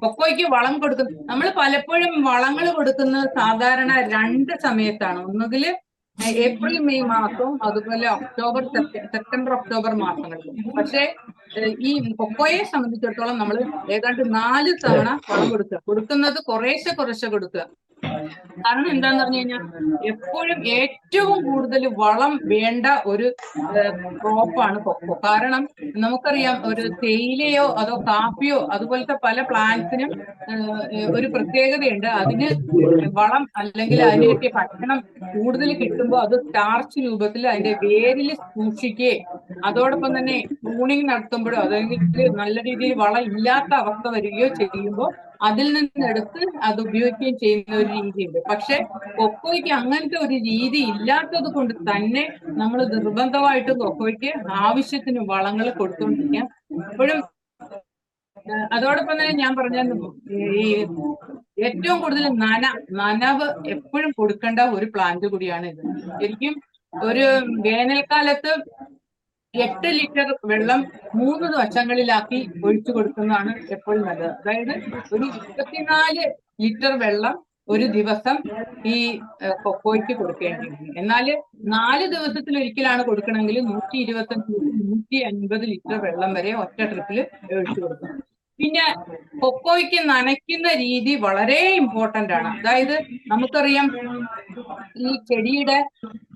കൊക്കോയ്ക്ക് വളം കൊടുക്കുന്ന നമ്മൾ പലപ്പോഴും വളങ്ങൾ കൊടുക്കുന്നത് സാധാരണ രണ്ട് സമയത്താണ്. ഒന്നുകിൽ ഏപ്രിൽ മെയ് മാസവും അതുപോലെ ഒക്ടോബർ സെപ്റ്റ- സെപ്റ്റംബർ ഒക്ടോബർ മാസങ്ങളിലും. പക്ഷേ ഈ കൊക്കോയെ സംബന്ധിച്ചിടത്തോളം നമ്മൾ ഏതാണ്ട് നാല് തവണ വളം കൊടുക്കുക. കൊടുക്കുന്നത് കുറേശ്ശെ കുറേശ്ശെ കൊടുക്കുക. കാരണം എന്താന്ന് പറഞ്ഞു കഴിഞ്ഞാൽ എപ്പോഴും ഏറ്റവും കൂടുതൽ വളം വേണ്ട ഒരു ക്രോപ്പാണ് കൊക്കോ. കാരണം നമുക്കറിയാം ഒരു തേയിലയോ അതോ കാപ്പിയോ അതുപോലത്തെ പല പ്ലാന്റ്സിനും ഒരു പ്രത്യേകതയുണ്ട്. അതിന് വളം അല്ലെങ്കിൽ അതിന് കിട്ടിയ ഭക്ഷണം കൂടുതൽ കിട്ടുമ്പോൾ അത് സ്റ്റാർച്ച് രൂപത്തിൽ അതിന്റെ വേരിൽ സൂക്ഷിക്കുകയും അതോടൊപ്പം തന്നെ പ്രൂണിങ് നടത്തുമ്പോഴോ അല്ലെങ്കിൽ നല്ല രീതിയിൽ വളം ഇല്ലാത്ത അവസ്ഥ വരികയോ ചെയ്യുമ്പോൾ അതിൽ നിന്ന് എടുത്ത് അത് ഉപയോഗിക്കുകയും ചെയ്യുന്ന ഒരു രീതിയുണ്ട്. പക്ഷെ കൊക്കോയ്ക്ക് അങ്ങനത്തെ ഒരു രീതി ഇല്ലാത്തത് കൊണ്ട് തന്നെ നമ്മൾ നിർബന്ധമായിട്ട് കൊക്കോയ്ക്ക് ആവശ്യത്തിന് വളങ്ങൾ കൊടുത്തുകൊണ്ടിരിക്കാം ഇപ്പോഴും അതോടൊപ്പം തന്നെ ഞാൻ പറഞ്ഞ ഈ ഏറ്റവും കൂടുതൽ നന നനവ് എപ്പോഴും കൊടുക്കേണ്ട ഒരു പ്ലാന്റ് കൂടിയാണ് ഇത്. ശരിക്കും ഒരു വേനൽക്കാലത്ത് എട്ട് ലിറ്റർ വെള്ളം മൂന്ന് വശങ്ങളിലാക്കി ഒഴിച്ചു കൊടുക്കുന്നതാണ് എപ്പോഴും നല്ലത്. അതായത് ഒരു ഇരുപത്തിനാല് ലിറ്റർ വെള്ളം ഒരു ദിവസം ഈ കൊക്കോയ്ക്ക് കൊടുക്കേണ്ടിയിരിക്കും എന്നാൽ നാല് ദിവസത്തിൽ ഒരിക്കലാണ് കൊടുക്കണമെങ്കിൽ നൂറ്റി ഇരുപത്തഞ്ച് നൂറ്റി അൻപത് ലിറ്റർ വെള്ളം വരെ ഒറ്റ ട്രിപ്പിൽ ഒഴിച്ചു കൊടുക്കണം. പിന്നെ കൊക്കോയ്ക്ക് നനയ്ക്കുന്ന രീതി വളരെ ഇമ്പോർട്ടന്റ് ആണ്. അതായത് നമുക്കറിയാം ഈ ചെടിയുടെ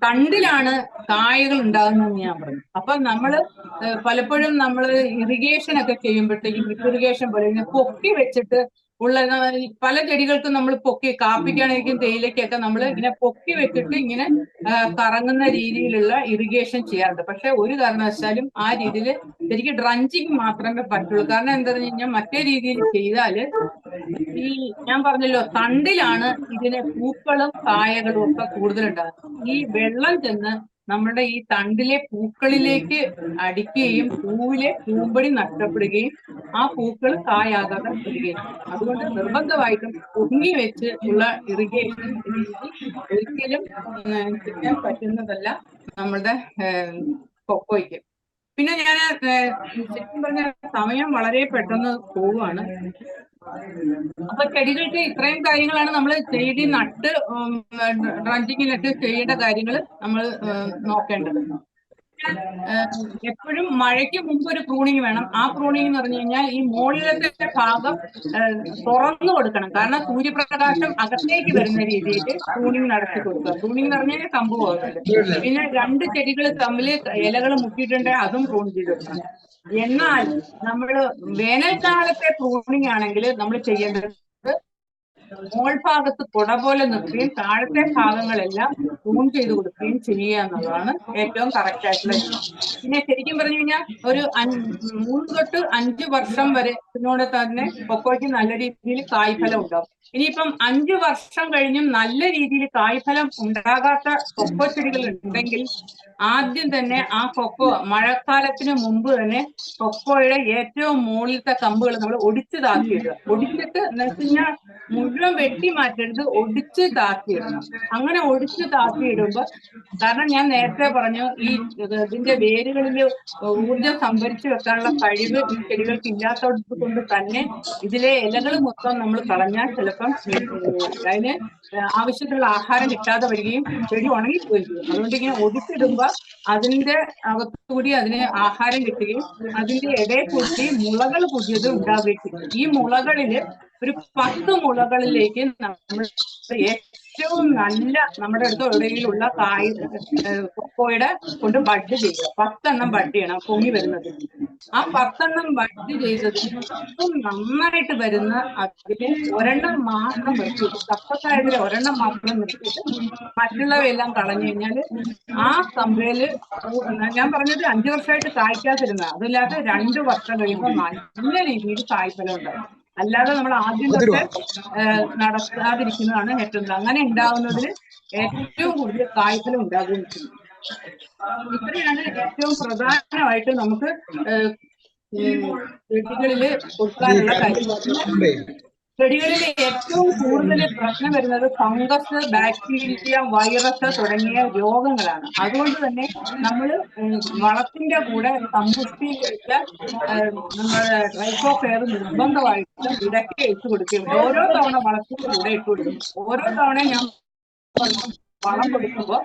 തണ്ടിലാണ് കായകൾ ഉണ്ടാകുന്നതെന്ന് ഞാൻ പറഞ്ഞു. അപ്പൊ നമ്മൾ പലപ്പോഴും നമ്മൾ ഇറിഗേഷൻ ഒക്കെ ചെയ്യുമ്പോഴത്തേക്കും ഇറിഗേഷൻ പോലെ പൊക്കി വെച്ചിട്ട് ഉള്ള പല ചെടികൾക്കും നമ്മൾ പൊക്കി കാപ്പിക്കാണെങ്കിലും തേയിലയ്ക്കൊക്കെ നമ്മൾ ഇങ്ങനെ പൊക്കി വെച്ചിട്ട് ഇങ്ങനെ കറങ്ങുന്ന രീതിയിലുള്ള ഇറിഗേഷൻ ചെയ്യാറുണ്ട്. പക്ഷെ ഒരു കാരണവശാലും ആ രീതിയിൽ ശരിക്കും ഡ്രഞ്ചിങ് മാത്രമേ പറ്റുള്ളൂ. കാരണം എന്താണെന്ന് കഴിഞ്ഞാൽ മറ്റേ രീതിയിൽ ചെയ്താൽ ഈ ഞാൻ പറഞ്ഞല്ലോ തണ്ടിലാണ് ഇതിന് പൂക്കളും കായകളും ഒക്കെ കൂടുതലുണ്ടാകുന്നത് ഈ വെള്ളം ചെന്ന് നമ്മുടെ ഈ തണ്ടിലെ പൂക്കളിലേക്ക് അടിക്കുകയും പൂവിലെ പൂമ്പടി നഷ്ടപ്പെടുകയും ആ പൂക്കൾ കായാകാതെ വരികയും അതുകൊണ്ട് നിർബന്ധമായിട്ടും പൊങ്ങി വെച്ച് ഉള്ള ഇറിഗേഷൻ ഒരിക്കലും ചെയ്യാൻ പറ്റുന്നതല്ല നമ്മളുടെ കൊക്കോയ്ക്ക്. പിന്നെ ഞാൻ ശരിക്കും പറഞ്ഞ സമയം വളരെ പെട്ടെന്ന് പോവുകയാണ്. അപ്പൊ ചെടികൾക്ക് ഇത്രയും കാര്യങ്ങളാണ് നമ്മൾ ചെടി നട്ട് ഡ്രഞ്ചിങ്ങിലിട്ട് ചെയ്യേണ്ട കാര്യങ്ങൾ നമ്മൾ നോക്കേണ്ടത്. എപ്പോഴും മഴയ്ക്ക് മുമ്പ് ഒരു പ്രൂണിങ് വേണം. ആ പ്രൂണിങ് എന്ന് പറഞ്ഞു കഴിഞ്ഞാൽ ഈ മുകളിലത്തെ ഭാഗം തുറന്നു കൊടുക്കണം. കാരണം സൂര്യപ്രകാശം അകത്തേക്ക് വരുന്ന രീതിയിൽ പ്രൂണിങ് നടത്തി കൊടുക്കുക. പ്രൂണിങ് എന്ന് പറഞ്ഞാൽ പോകുന്നത് പിന്നെ രണ്ട് ചെടികൾ തമ്മിൽ ഇലകൾ മുക്കിയിട്ടുണ്ടെങ്കിൽ അതും പ്രൂൺ ചെയ്ത് കൊടുക്കണം. എന്നാൽ നമ്മൾ വേനൽക്കാലത്തെ പ്രൂണിങ് ആണെങ്കിൽ നമ്മൾ ചെയ്യേണ്ടത് ഭാഗത്ത് കുട പോലെ നിർത്തുകയും താഴത്തെ ഭാഗങ്ങളെല്ലാം ഊൺ ചെയ്ത് കൊടുക്കുകയും ചെയ്യുക എന്നുള്ളതാണ് ഏറ്റവും കറക്റ്റ് ആയിട്ടുള്ള പിന്നെ ശരിക്കും പറഞ്ഞു കഴിഞ്ഞാൽ ഒരു മൂന്ന് തൊട്ട് അഞ്ച് വർഷം വരെ ഇതിനോട് തന്നെ കൊക്കോയ്ക്ക് നല്ല രീതിയിൽ കായ്ഫലം ഉണ്ടാവും. ഇനിയിപ്പം അഞ്ചു വർഷം കഴിഞ്ഞും നല്ല രീതിയിൽ കായ്ഫലം ഉണ്ടാകാത്ത കൊക്കോ ചെടികൾ ഉണ്ടെങ്കിൽ ആദ്യം തന്നെ ആ കൊക്കോ മഴക്കാലത്തിന് മുമ്പ് തന്നെ കൊക്കോയുടെ ഏറ്റവും മുകളിലത്തെ കമ്പുകൾ നമ്മൾ ഒടിച്ചു താക്കിയിടുക ഒടിച്ചിട്ട് എന്ന് വെച്ച് കഴിഞ്ഞാൽ മുഴുവൻ വെട്ടി മാറ്റരുത് ഒടിച്ച് താക്കിയിടണം അങ്ങനെ ഒടിച്ച് താക്കിയിടുമ്പോ കാരണം ഞാൻ നേരത്തെ പറഞ്ഞു ഈ ഇതിന്റെ വേരുകളിൽ ഊർജം സംഭരിച്ചു വെക്കാനുള്ള കഴിവ് ഈ ചെടികൾക്ക് ഇല്ലാത്തത് കൊണ്ട് തന്നെ ഇതിലെ ഇലകൾ മൊത്തം നമ്മൾ കളഞ്ഞാൽ ചിലപ്പം അതിന് ആവശ്യത്തിനുള്ള ആഹാരം കിട്ടാതെ വരികയും ചെടി ഉണങ്ങിപ്പോയി. അതുകൊണ്ട് ഇങ്ങനെ ഒടിച്ചിടുമ്പോ അതിന്റെ അകത്തുകൂടി അതിന് ആഹാരം കിട്ടുകയും അതിന്റെ ഇടയിൽ കൂട്ടി മുളകൾ പുതിയത് ഉണ്ടാവുകയും ഈ മുളകളിൽ ഒരു പത്ത് മുളകളിലേക്ക് നമ്മൾ ഏറ്റവും നല്ല നമ്മുടെ അടുത്ത് എവിടെയെങ്കിലുള്ള കായ് കൊക്കോയുടെ കൊണ്ട് ബഡ് ചെയ്യുക. പത്തെണ്ണം ബഡ് ചെയ്യണം പൊങ്ങി വരുന്നത്. ആ പത്തെണ്ണം ബഡ് ചെയ്തതിന് നന്നായിട്ട് വരുന്ന അതിന് ഒരെണ്ണം മാത്രം നിർത്തി കപ്പക്കായതിൽ ഒരെണ്ണം മാത്രം നിർത്തിയിട്ട് മറ്റുള്ളവയെല്ലാം കളഞ്ഞു കഴിഞ്ഞാൽ ആ കമ്പയിൽ ഞാൻ പറഞ്ഞത് അഞ്ചു വർഷമായിട്ട് കായ്ക്കാതിരുന്ന അതില്ലാതെ രണ്ടു വർഷം കഴിയുമ്പോൾ നല്ല രീതിയിൽ കായ്ഫലം ഉണ്ടാവും അല്ലാതെ നമ്മൾ ആദ്യം തൊട്ട് നടത്താതിരിക്കുന്നതാണ് ഏറ്റവും. അങ്ങനെ ഉണ്ടാവുന്നതിന് ഏറ്റവും കൂടുതൽ കായ്ഫലം ഉണ്ടാകുകയും ചെയ്യും ഇത്രയാണ് ഏറ്റവും പ്രധാനമായിട്ട് നമുക്ക് ചെടികളിൽ കൊടുക്കാനുള്ള കാര്യം. ചെടികളിൽ ഏറ്റവും കൂടുതൽ പ്രശ്നം വരുന്നത് ഫംഗസ് ബാക്ടീരിയ വൈറസ് തുടങ്ങിയ രോഗങ്ങളാണ്. അതുകൊണ്ട് തന്നെ നമ്മൾ വളത്തിന്റെ കൂടെ സമ്പുഷ്ടീകരിച്ച നമ്മൾ ട്രൈക്കോഫെയർ നിർബന്ധമായിട്ട് ഇടയ്ക്ക് ഇട്ട് കൊടുക്കുകയും ഓരോ തവണ വളത്തിന്റെ കൂടെ ഇട്ട് കൊടുക്കും ഓരോ തവണ ഞാൻ വളം കൊടുക്കുമ്പോ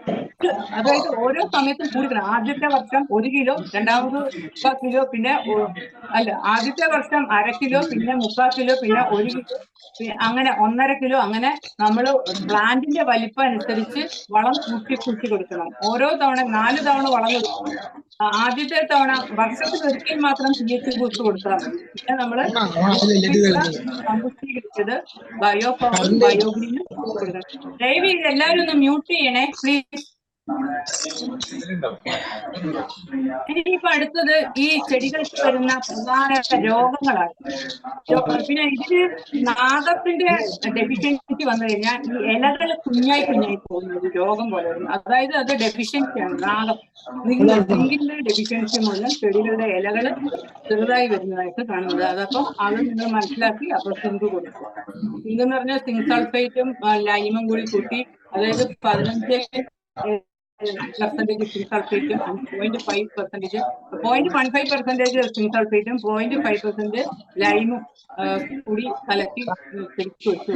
അതായത് ഓരോ സമയത്തും കൂടിക്കണം. ആദ്യത്തെ വർഷം ഒരു കിലോ രണ്ടാമത് മുക്കാൽ കിലോ പിന്നെ അല്ല ആദ്യത്തെ വർഷം അര കിലോ പിന്നെ മുക്കാൽ കിലോ പിന്നെ ഒരു കിലോ അങ്ങനെ ഒന്നര കിലോ അങ്ങനെ നമ്മൾ പ്ലാന്റിന്റെ വലിപ്പം അനുസരിച്ച് വളം കൂട്ടി കൂട്ടി കൊടുക്കണം. ഓരോ തവണ നാല് തവണ വളം കൊടുക്കണം. ആദ്യത്തെ തവണ വർഷത്തിൽ ഒരിക്കൽ മാത്രം പി എച്ച് കൂട്ടി കൊടുത്താൽ മതി പിന്നെ നമ്മൾ സമ്പുഷ്ടീകരിച്ചത് ബയോ പവർ ബയോഗ്രീനും കൊടുക്കണം. ദയവ് എല്ലാവരും ഒന്ന് മ്യൂട്ട് ചെയ്യണേ പ്ലീസ് ഇനിയിപ്പോ അടുത്തത് ഈ ചെടികൾക്ക് വരുന്ന പ്രധാന രോഗങ്ങളാണ്. പിന്നെ ഇതിന് നാഗത്തിന്റെ ഡെഫിഷ്യൻസി വന്നു കഴിഞ്ഞാൽ ഈ ഇലകൾ കുഞ്ഞായി കുഞ്ഞായി പോകുന്ന ഒരു രോഗം പോലെ അതായത് അത് ഡെഫിഷ്യൻസിയാണ് നാഗം. നിങ്ങൾ സിങ്കിന്റെ ഡെഫിഷ്യൻസി മൂലം ചെടികളുടെ ഇലകൾ ചെറുതായി വരുന്നതായിട്ട് കാണുന്നത് അതപ്പം അത് നിങ്ങൾ മനസ്സിലാക്കി അപ്പൊ സിങ്ക് കൊടുക്കുക. സിങ്ക് എന്ന് പറഞ്ഞാൽ സിങ്ക് സൾഫേറ്റും ലൈമും കൂടി കൂട്ടി അതായത് പതിനഞ്ച് ലൈമും കൂടി കലക്കി തിരിച്ചു വെച്ചു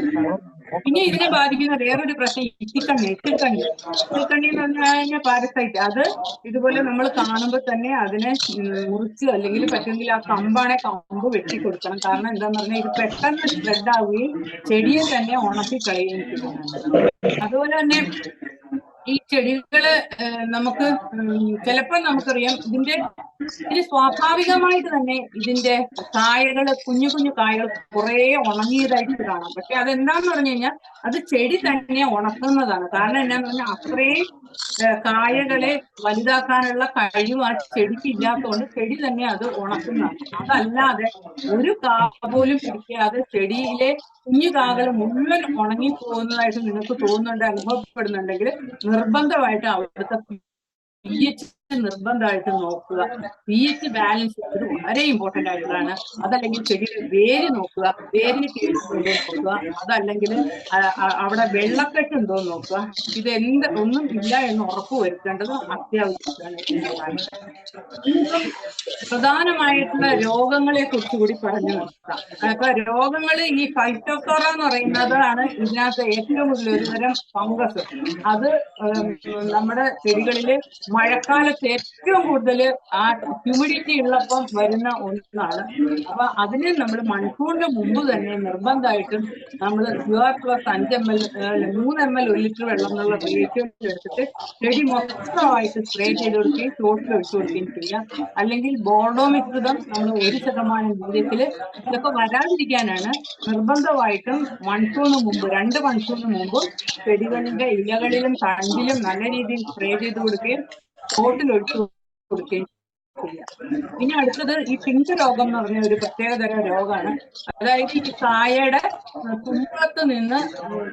പിന്നെ ഇതിനെ ബാധിക്കുന്ന വേറൊരു പ്രശ്നം ഇത്തിക്കണ്ണി ഇത്തിക്കണ്ണി ഇത്തിക്കണ്ണി എന്ന് പറഞ്ഞു കഴിഞ്ഞാൽ പാരസൈറ്റ് അത് ഇതുപോലെ നമ്മൾ കാണുമ്പോൾ തന്നെ അതിനെ മുറിച്ച് അല്ലെങ്കിൽ പറ്റുമെങ്കിൽ ആ കമ്പാണെ കമ്പ് വെട്ടി കൊടുക്കണം. കാരണം എന്താന്ന് പറഞ്ഞാൽ ഇത് പെട്ടെന്ന് സ്പ്രെഡ് ആവുകയും ചെടിയെ തന്നെ ഉണക്കി കളയുകയും ചെയ്യുന്നുണ്ട് അതുപോലെ തന്നെ ഈ ചെടികൾ നമുക്ക് ചിലപ്പോൾ നമുക്കറിയാം ഇതിന്റെ ഇത് സ്വാഭാവികമായിട്ട് തന്നെ ഇതിന്റെ കായകൾ കുഞ്ഞു കുഞ്ഞു കായകൾ കുറെ ഉണങ്ങിയതായിട്ട് കാണാം. പക്ഷെ അതെന്താന്ന് പറഞ്ഞു കഴിഞ്ഞാൽ അത് ചെടി തന്നെ ഉണക്കുന്നതാണ്. കാരണം എന്നാന്ന് പറഞ്ഞാൽ അത്രയും കായകളെ വലുതാക്കാനുള്ള കഴിവ് ആ ചെടിക്ക് ഇല്ലാത്തതുകൊണ്ട് ചെടി തന്നെ അത് ഉണക്കുന്നതാണ്. അതല്ലാതെ ഒരു കാ പോലും പിടിക്കാതെ ചെടിയിലെ കുഞ്ഞു കാകൾ മുഴുവൻ ഉണങ്ങി പോകുന്നതായിട്ട് നിങ്ങൾക്ക് തോന്നുന്നുണ്ട് അനുഭവപ്പെടുന്നുണ്ടെങ്കിൽ നിർബന്ധമായിട്ട് അവിടുത്തെ പി എച്ച് നിർബന്ധമായിട്ട് നോക്കുക. പി എച്ച് ബാലൻസ് വളരെ ഇമ്പോർട്ടന്റ് ആയിട്ടുള്ളതാണ്. അതല്ലെങ്കിൽ ചെടിയുടെ വേര് നോക്കുക. വേരിന് കീഴിൽ നോക്കുക അതല്ലെങ്കിൽ അവിടെ വെള്ളക്കെട്ട് ഉണ്ടോ എന്ന് നോക്കുക. ഇത് എന്ത് ഒന്നും ഇല്ല എന്ന് ഉറപ്പ് വരുത്തേണ്ടത് അത്യാവശ്യമാണ്. പ്രധാനമായിട്ടുള്ള രോഗങ്ങളെ കുറിച്ച് കൂടി പറഞ്ഞു നിർത്താം അപ്പൊ രോഗങ്ങൾ ഈ ഫൈറ്റോത്തോറ എന്ന് പറയുന്നതാണ് ഇതിനകത്ത് ഏറ്റവും കൂടുതൽ ഒരുതരം ഫംഗസ്. അത് നമ്മുടെ ചെടികളിൽ മഴക്കാലത്ത് ഏറ്റവും കൂടുതൽ ആ ഹ്യൂമിഡിറ്റി ഉള്ളപ്പം വരുന്ന ഒന്നാണ്. അപ്പൊ അതിന് നമ്മൾ മണിക്കൂറിന് മുമ്പ് തന്നെ നിർബന്ധമായിട്ടും നമ്മൾ ക്യൂആർ പ്ലസ് അഞ്ച് എം എൽ മൂന്ന് എം എൽ ഒരു ലിറ്റർ വെള്ളം എന്നുള്ള റേഷ്യോയിൽ എടുത്തിട്ട് ചെടി മൊത്തമായിട്ട് സ്പ്രേ ചെയ്ത് കൊടുക്കുകയും ചോട്ടിൽ ഒഴിച്ചു കൊടുക്കുകയും ചെയ്യാം. അല്ലെങ്കിൽ ബോർഡോമിശ്രിതം നമ്മൾ ഒരു ശതമാനം വീര്യത്തിൽ ഇതൊക്കെ വരാതിരിക്കാനാണ് നിർബന്ധമായിട്ടും മൺസൂണിന് മുമ്പ് രണ്ട് മൺസൂണിന് മുമ്പ് ചെടികളുടെ ഇലകളിലും തണ്ടിലും നല്ല രീതിയിൽ സ്പ്രേ ചെയ്ത് കൊടുക്കുകയും ചോട്ടിൽ ഒഴിച്ചു കൊടുക്കുകയും ചെയ്യാം ഇനി അടുത്തത് ഈ പിഞ്ച് രോഗം എന്ന് പറഞ്ഞ ഒരു പ്രത്യേകതരം രോഗമാണ്. അതായത് ഈ കായയുടെ തുമ്പത്ത് നിന്ന്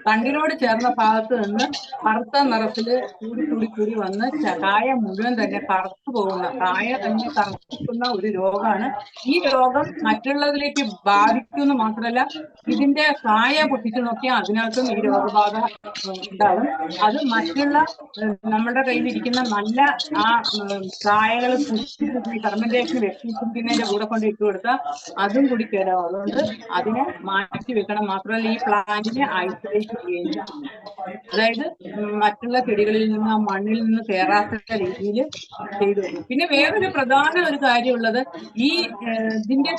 കണ്ണിനോട് ചേർന്ന ഭാഗത്ത് നിന്ന് കറുത്ത നിറത്തിൽ കൂടി കൂടി കൂടി വന്ന് കായ മുഴുവൻ തന്നെ കറുത്തു പോകുന്ന കായ തന്നെ കറുക്കുന്ന ഒരു രോഗമാണ്. ഈ രോഗം മറ്റുള്ളതിലേക്ക് ബാധിക്കുന്നു മാത്രമല്ല ഇതിന്റെ കായ പൊട്ടിച്ചു നോക്കിയാൽ അതിനകത്തും ഈ രോഗബാധ ഉണ്ടാകും അത് മറ്റുള്ള നമ്മുടെ കയ്യിലിരിക്കുന്ന നല്ല ആ കായകൾ ഫെർമെന്റേഷൻ കൂടെ കൊണ്ട് ഇട്ട് കൊടുത്താൽ അതും കൂടി കേടാവും. അതുകൊണ്ട് അതിനെ മാറ്റി വെക്കണം. മാത്രമല്ല ഈ പ്ലാന്റിനെ ഐസൊലേറ്റ് ചെയ്യുകയും അതായത് മറ്റുള്ള ചെടികളിൽ നിന്ന് ആ മണ്ണിൽ നിന്ന് കയറാത്ത രീതിയിൽ ചെയ്തു. പിന്നെ വേറൊരു പ്രധാന ഒരു കാര്യമുള്ളത് ഈ ഇതിന്റെ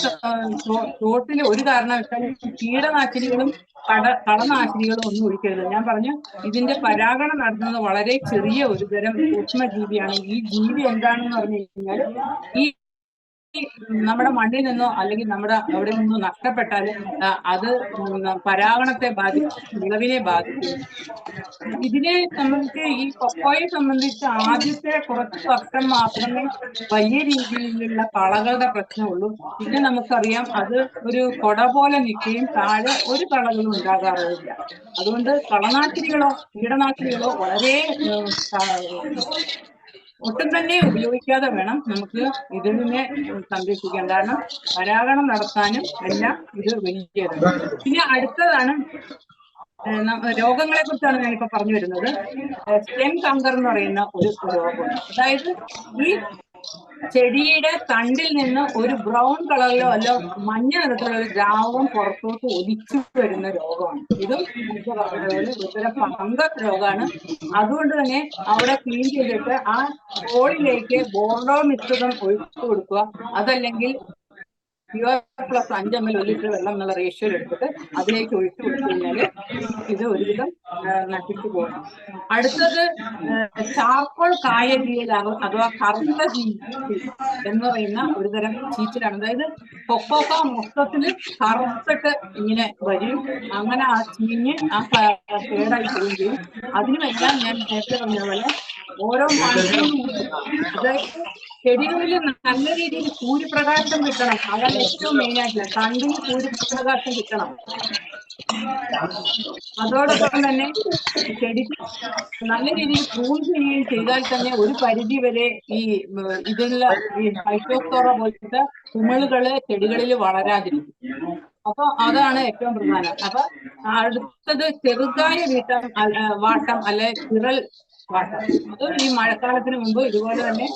തോട്ടിൽ ഒരു കാരണവശാലും കീടനാശിനികളും കട കളനാശിനികളും ഒന്നും ഒഴിക്കരുത് ഞാൻ പറഞ്ഞു ഇതിന്റെ പരാഗണം നടത്തുന്നത് വളരെ ചെറിയ ഒരു തരം സൂക്ഷ്മ ജീവിയാണ് ഈ ജീവി എന്താണെന്ന് പറഞ്ഞു കഴിഞ്ഞാൽ ഈ നമ്മുടെ മണ്ണിൽ നിന്നോ അല്ലെങ്കിൽ നമ്മുടെ അവിടെ നിന്നോ നഷ്ടപ്പെട്ടാൽ അത് പരാഗണത്തെ ബാധിക്കും വിളവിനെ ബാധിക്കും. ഇതിനെ സംബന്ധിച്ച് ഈ കൊക്കോയെ സംബന്ധിച്ച് ആദ്യത്തെ കുറച്ച് വർഷം മാത്രമേ വലിയ രീതിയിലുള്ള കളകളുടെ പ്രശ്നമുള്ളൂ. പിന്നെ നമുക്കറിയാം അത് ഒരു കൊട പോലെ നിൽക്കുകയും താഴെ ഒരു കളകളും ഉണ്ടാകാറില്ല അതുകൊണ്ട് കളനാശിനികളോ കീടനാശിനികളോ വളരെ ഒട്ടും തന്നെ ഉപയോഗിക്കാതെ വേണം നമുക്ക് ഇതിനെ സംരക്ഷിക്കാൻ കാരണം പരാഗണം നടത്താനും എല്ലാം ഇത് വലിയതാണ്. പിന്നെ അടുത്തതാണ് രോഗങ്ങളെ കുറിച്ചാണ് ഞാനിപ്പോ പറഞ്ഞു വരുന്നത്. സ്റ്റെം കങ്കർ എന്ന് പറയുന്ന ഒരു രോഗമാണ്. അതായത് ഈ ചെടിയുടെ തണ്ടിൽ നിന്ന് ഒരു ബ്രൗൺ കളറിലോ അല്ല മഞ്ഞ നിറത്തിലുള്ള ഒരു ദ്രാവകം പുറത്തോട്ട് ഒലിച്ചു വരുന്ന രോഗമാണ്. ഇതും ഒരുതരം ഫംഗസ് രോഗമാണ്. അതുകൊണ്ട് തന്നെ അവിടെ ക്ലീൻ ചെയ്തിട്ട് ആ ഹോളിലേക്ക് ബോർഡോ മിശ്രിതം ഒഴിച്ചു കൊടുക്കുക. അതല്ലെങ്കിൽ പ്യുവർ പ്ലസ് അഞ്ച് എം എൽ ഒരു ലിറ്റർ വെള്ളം എന്നുള്ള റേഷ്യോയിൽ എടുത്തിട്ട് അതിലേക്ക് ഒഴിച്ചു കൊടുത്തു കഴിഞ്ഞാൽ ഇത് ഒരുവിധം നശിച്ചു പോകും അടുത്തത് ചാർക്കോൾ കായജീൽ അഥവാ കറുത്ത ചീച്ചിൽ എന്ന് പറയുന്ന ഒരുതരം ചീച്ചിലാണ്. അതായത് കൊക്കോക്ക മൊത്തത്തിൽ കറുത്തിട്ട് ഇങ്ങനെ വരും. അങ്ങനെ ആ ചീഞ്ഞ് ആ കേടായി പോവുകയും ചെയ്യും അതിനുമെല്ലാം ഞാൻ നേരത്തെ പറഞ്ഞ പോലെ ഓരോ മണ്ണിലും അതായത് ചെടികളിൽ നല്ല രീതിയിൽ സൂര്യപ്രകാശം കിട്ടണം. അതാണ് ഏറ്റവും മെയിൻ ആയിട്ടുള്ള. കണ്ണിന് സൂര്യപ്രകാശം കിട്ടണം. അതോടൊപ്പം തന്നെ ചെടിക്ക് നല്ല രീതിയിൽ പ്രൂൺ ചെയ്യുകയും ചെയ്താൽ തന്നെ ഒരു പരിധി വരെ ഈ ഇതിനുള്ള ഈ ഫൈറ്റോസ്തോറ പോലത്തെ കുമിളുകൾ ചെടികളിൽ വളരാതിരിക്കും. അപ്പൊ അതാണ് ഏറ്റവും പ്രധാനം. അപ്പൊ അടുത്തത് ചെറുതായ വീട്ടം വാട്ടം അല്ലെ ചിറൽ അത് ഈ മഴക്കാലത്തിന് മുമ്പ് ഇതുപോലെ തന്നെ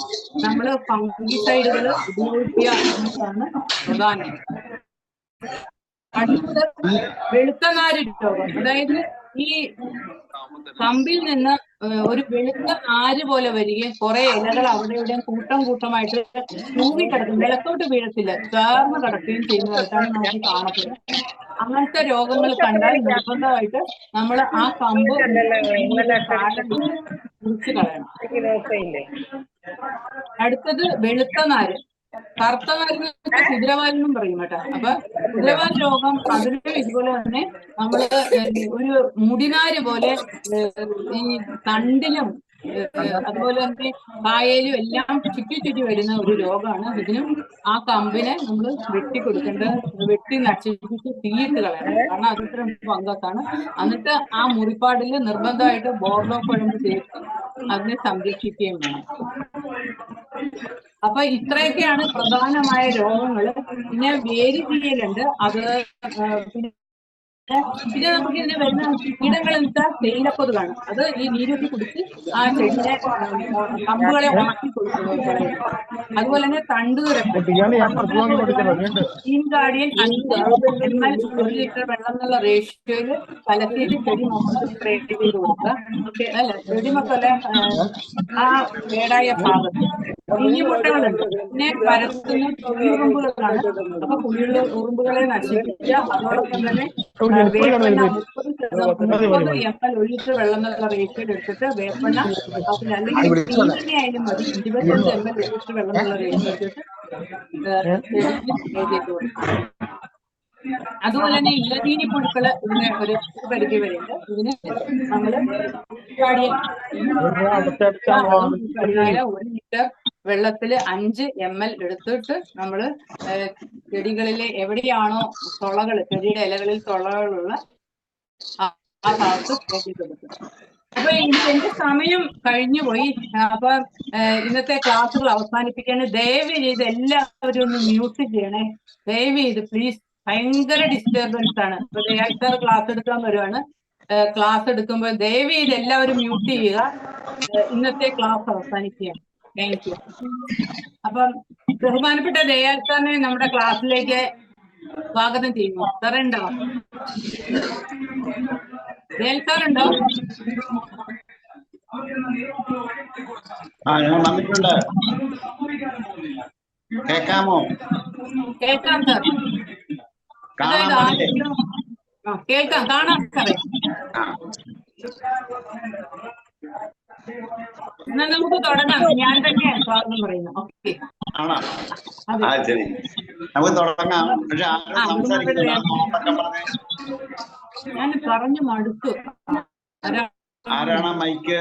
നമ്മൾ ഫംഗിസൈഡുകൾ ഉപയോഗിക്കുക എന്നതാണ് പ്രധാനം. അടുത്തത് വെളുത്ത നാര് രോഗം അതായത് ഈ കമ്പിൽ നിന്ന് ഒരു വെളുത്ത ആര് പോലെ വരികയും കുറെ ഇലകൾ അവിടെ ഇവിടെയും കൂട്ടം കൂട്ടമായിട്ട് തൂങ്ങി കിടക്കും വിളക്കോട്ട് വീഴത്തില്ല. ചേർന്ന് കിടക്കുകയും ചെയ്യുന്നതായിട്ടാണ് നമുക്ക് കാണപ്പെടുന്നത് അങ്ങനത്തെ രോഗങ്ങൾ കണ്ടാൽ നിർബന്ധമായിട്ട് നമ്മൾ ആ കമ്പ് മുറിച്ച് കളയണം. അടുത്തത് വെളുത്ത നാര്. കറുത്ത നാരിന് കുതിരവാൽ പറയും കേട്ടോ. അപ്പൊ കുതിരവാൽ രോഗം അതിലും ഇതുപോലെ തന്നെ നമ്മൾ ഒരു മുടിനാര് പോലെ ഈ തണ്ടിലും അതുപോലെ തന്നെ കായലും എല്ലാം ചുറ്റി ചുറ്റി വരുന്ന ഒരു രോഗമാണ്. ഇതിനും ആ കമ്പിനെ നമ്മൾ വെട്ടി കൊടുക്കേണ്ടത് വെട്ടി നശിപ്പിച്ച് തീയിട്ട് കളയണം. കാരണം അതിത്ര ഫംഗസാണ് എന്നിട്ട് ആ മുറിപ്പാടിൽ നിർബന്ധമായിട്ട് ബോർഡോ കുഴമ്പ് ചേർത്ത് അതിനെ സംരക്ഷിക്കുകയും വേണം. അപ്പൊ ഇത്രയൊക്കെയാണ് പ്രധാനമായ രോഗങ്ങൾ പിന്നെ വേര് ചെയ്യലുണ്ട് അത് പിന്നെ നമുക്ക് ഇതിന് വരുന്ന കീടങ്ങൾ വെച്ചാൽ തേയിലക്കൊതുകാണ്. അത് ഈ നീരൊക്കെ കുടിച്ച് ആ ചെടിനെ ആ, കമ്പുകളെ ഉണക്കി കൊടുക്കുന്നത് അതുപോലെ തന്നെ തണ്ടുതുരപ്പ് ടീം ഗാർഡിയൻ അഞ്ച് എന്നാൽ ഒരു ലിറ്റർ വെള്ളം എന്നുള്ള റേഷ്യോയിൽ കലക്കിയിട്ട് ചെടി മൊത്തം സ്പ്രേ ചെയ്ത് കൊടുക്കുക ഓക്കെ അല്ല ചെടി മൊത്തം ആ കേടായ ഭാഗത്ത് കുഞ്ഞു മുട്ടകളുണ്ട് പിന്നെ പരത്തുന്ന കുഴിയുറുമ്പുകളാണ് അപ്പൊ കുഞ്ഞുള്ള ഉറുമ്പുകളെ നശിപ്പിക്കുക. അതോടൊപ്പം തന്നെ വേപ്പെണ്ണ മുപ്പത് മുപ്പത് എം എൽ ലിറ്റർ വെള്ളം എന്നുള്ള റേഷ്യോയിൽ എടുത്തിട്ട് വേപ്പെണ്ണ അല്ലെങ്കിൽ തീരെ ആയാലും മതി. ഇരുപത്തഞ്ച് എം എൽ ഒരു വെള്ളം എന്നുള്ള റേഷ്യോ എടുത്തിട്ട് കൊടുക്കുക അതുപോലെ തന്നെ ഇലതീനി പുഴുക്കൾ ഇതിന് ഒരു പരിധി വരെയുണ്ട്. ഇതിന് നമ്മൾ ഒരു ലിറ്റർ വെള്ളത്തിൽ അഞ്ച് എം എൽ എടുത്തിട്ട് നമ്മൾ ഏഹ് ചെടികളിലെ എവിടെയാണോ തുളകൾ ചെടിയുടെ ഇലകളിൽ തുളകളുള്ള ആ ഭാഗത്ത് കൊടുക്കുക അപ്പൊ എന്റെ സമയം കഴിഞ്ഞു പോയി. അപ്പൊ ഇന്നത്തെ ക്ലാസ്സുകൾ അവസാനിപ്പിക്കാൻ ദയവ് ചെയ്ത് എല്ലാവരും ഒന്ന് മ്യൂസിക് ചെയ്യണേ. ദയവ് ചെയ്ത് പ്ലീസ് ഭയങ്കര ഡിസ്റ്റർബൻസ് ആണ്. ഇപ്പൊ ദയാൽ സാർ ക്ലാസ് എടുക്കാൻ വരുവാണ്. ക്ലാസ് എടുക്കുമ്പോൾ ദയവ് ചെയ്ത് എല്ലാവരും മ്യൂട്ട് ചെയ്യുക. ഇന്നത്തെ ക്ലാസ് അവസാനിക്കുകയാണ്. താങ്ക് യു അപ്പം ബഹുമാനപ്പെട്ട ദയാൽ സാറിനെ നമ്മുടെ ക്ലാസ്സിലേക്ക് സ്വാഗതം ചെയ്യുന്നു. സാർ ഉണ്ടോ? ദയാൽ സാർ ഉണ്ടോ? ആ ഞാൻ വന്നിട്ടുണ്ട്. കേക്കാമോ? കേൾക്കാം സാർ കേൾക്കാം കാണാം. സാറേ എന്നാ നമുക്ക് തുടങ്ങാം. ഞാൻ തന്നെ സ്വാഗതം പറയുന്നത് ഓക്കെ. ശരി. നമുക്ക് തുടങ്ങാം. പക്ഷെ ഞാൻ പറഞ്ഞു. മടുത്തു. ആരാണ് മൈക്ക്?